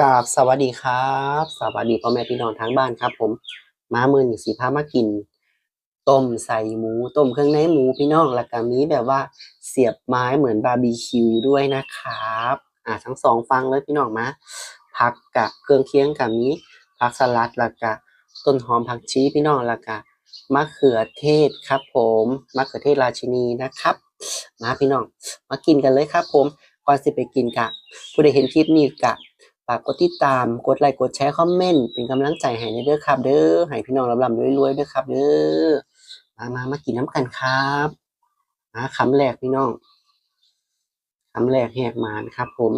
กราบสวัสดีครับ สวัสดีพ่อแม่พี่น้องทางบ้านครับผมมามือหนึ่สีพามากิน ต้มใส่หมูต้มเครื่องในหมูพี่น้องแล้วก็มีแบบว่าเสียบไม้เหมือนบาร์บีคิวด้วยนะครับอ่าทั้งสองฟังเลยพี่น้องมาผักกะเครื่องเคียงกับมีผักสลัดแล้วก็ต้นหอมผักชีพี่น้องแล้วก็มะเขือเทศครับผมมะเขือเทศราชินีนะครับ มาพี่น้องมากินกันเลยครับผมก่อนสิไปกินกะผู้ใดเห็นคลิปนี้กะ ฝากกดติดตาม กดไลค์ กดแชร์ คอมเมนต์ เป็นกำลังใจให้ในเด้อครับ เด้อ ให้พี่น้องลำๆรวยๆเด้อครับ เด้อ มามามากินน้ำกันครับมาคำแรกพี่น้องคำแรกแหกมานครับ ผม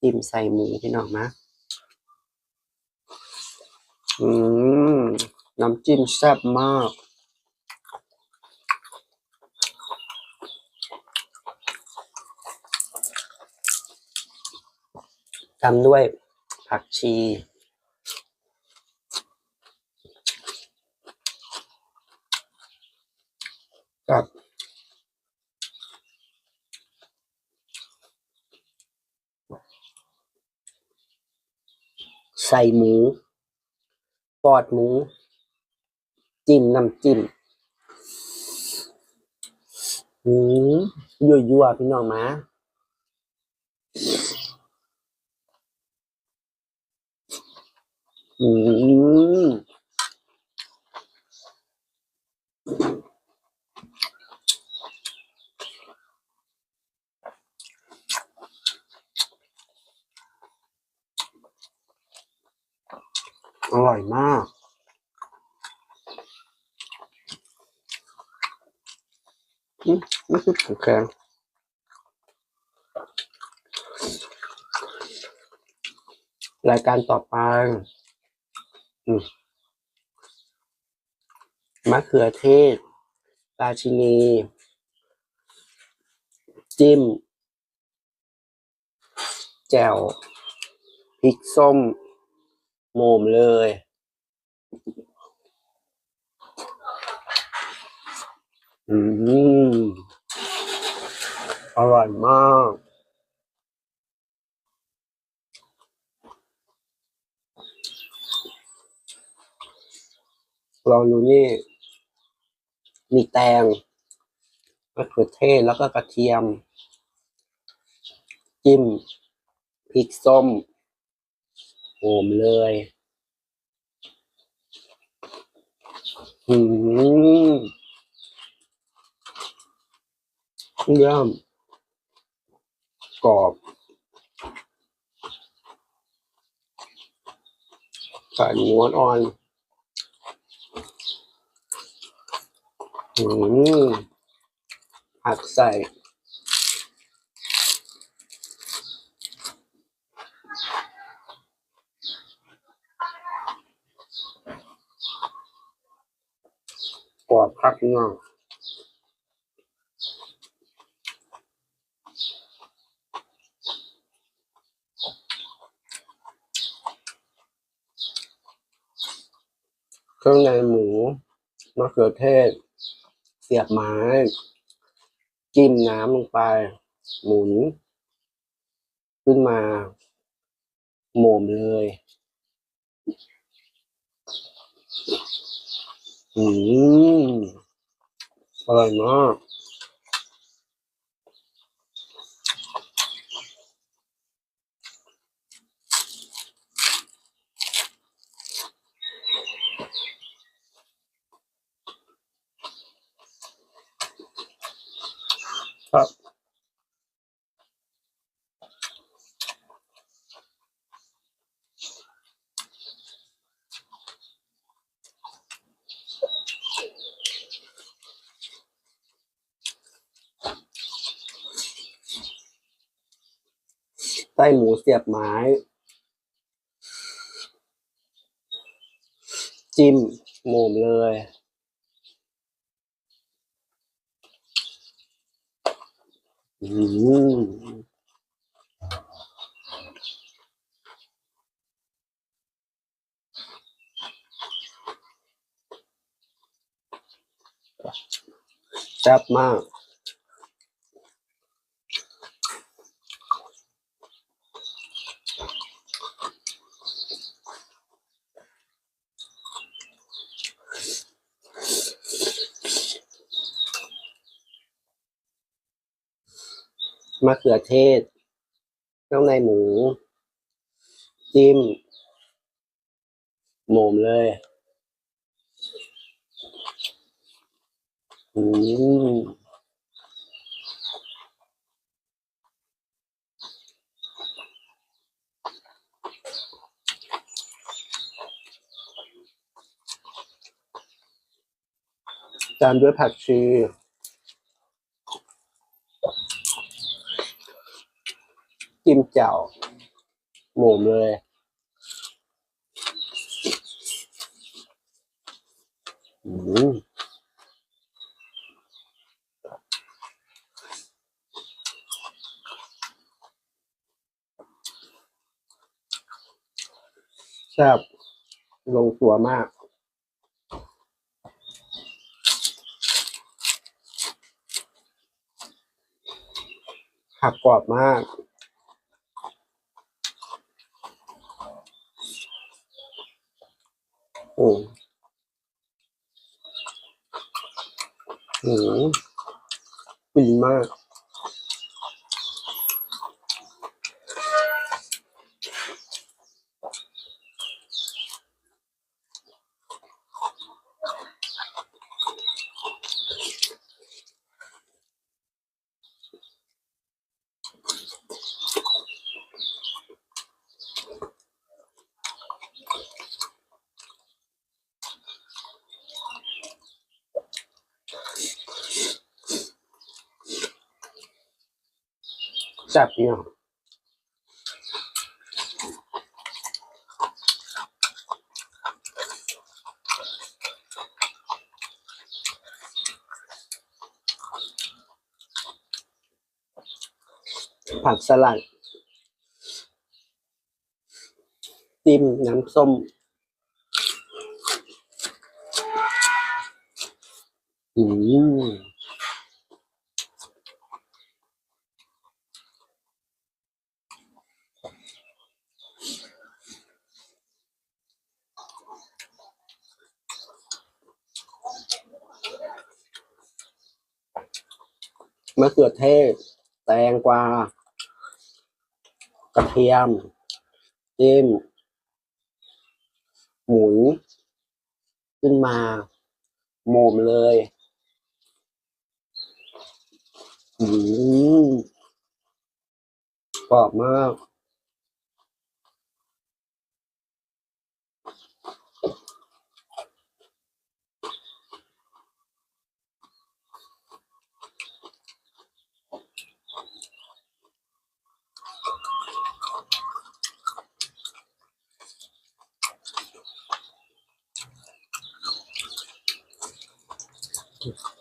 จิ้มใส่หมูพี่น้องนะอืมน้ำจิ้มแซ่บมาก ตามด้วยผักชี กับใส่หมู ปอดหมู จิ้มน้ำจิ้มอืมยั่วๆพี่น้องมา อืมอร่อยมากอืมไม่ใช่ของแข็งรายการต่อไป มะเขือเทศ ราชินี จิ้ม แจ่วพริกส้ม โมมเลย อืม อร่อยมาก ลองดูนี่ มีแตงมะเขือเทศแล้วก็กระเทียม จิ้มพริกส้มโหมเลยอืมเยี่ยมกรอบใส่หมูอ่อน อืมผักใส่กรอบคักเนาะเครื่องในหมูมะเขือเทศ สียบไม้ จิ้มน้ำลงไป หมุน ขึ้นมาโหมมเลยอืมอร่อยมาก ครับ ไส้หมูเสียบไม้ จิ้มหมมเลย อืมแซ่บมาก อ มะเขือเทศเครื่องในหมู จิ้มหมมเลยอืมตามด้วยผักชี จิ้มเจ่วโหมมเลย อืมแซ่บลงตัวมากผักกรอบมาก โอ้โหฟินมาก แซ่บเนี่ยผักสลัดจิ้มน้ำส้ม อืม มะเขือเทศ แตงกวา กระเทียมจิ้มหมุนขึ้นมาโหมมเลยอืมกรอบมาก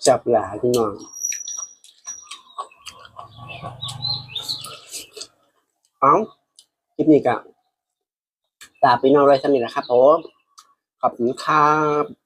จับหลาพี่น้องเอาคลิปนี้ก็ตากพี่น้องไว้สำนิทนะครับผมขอบคุณครับ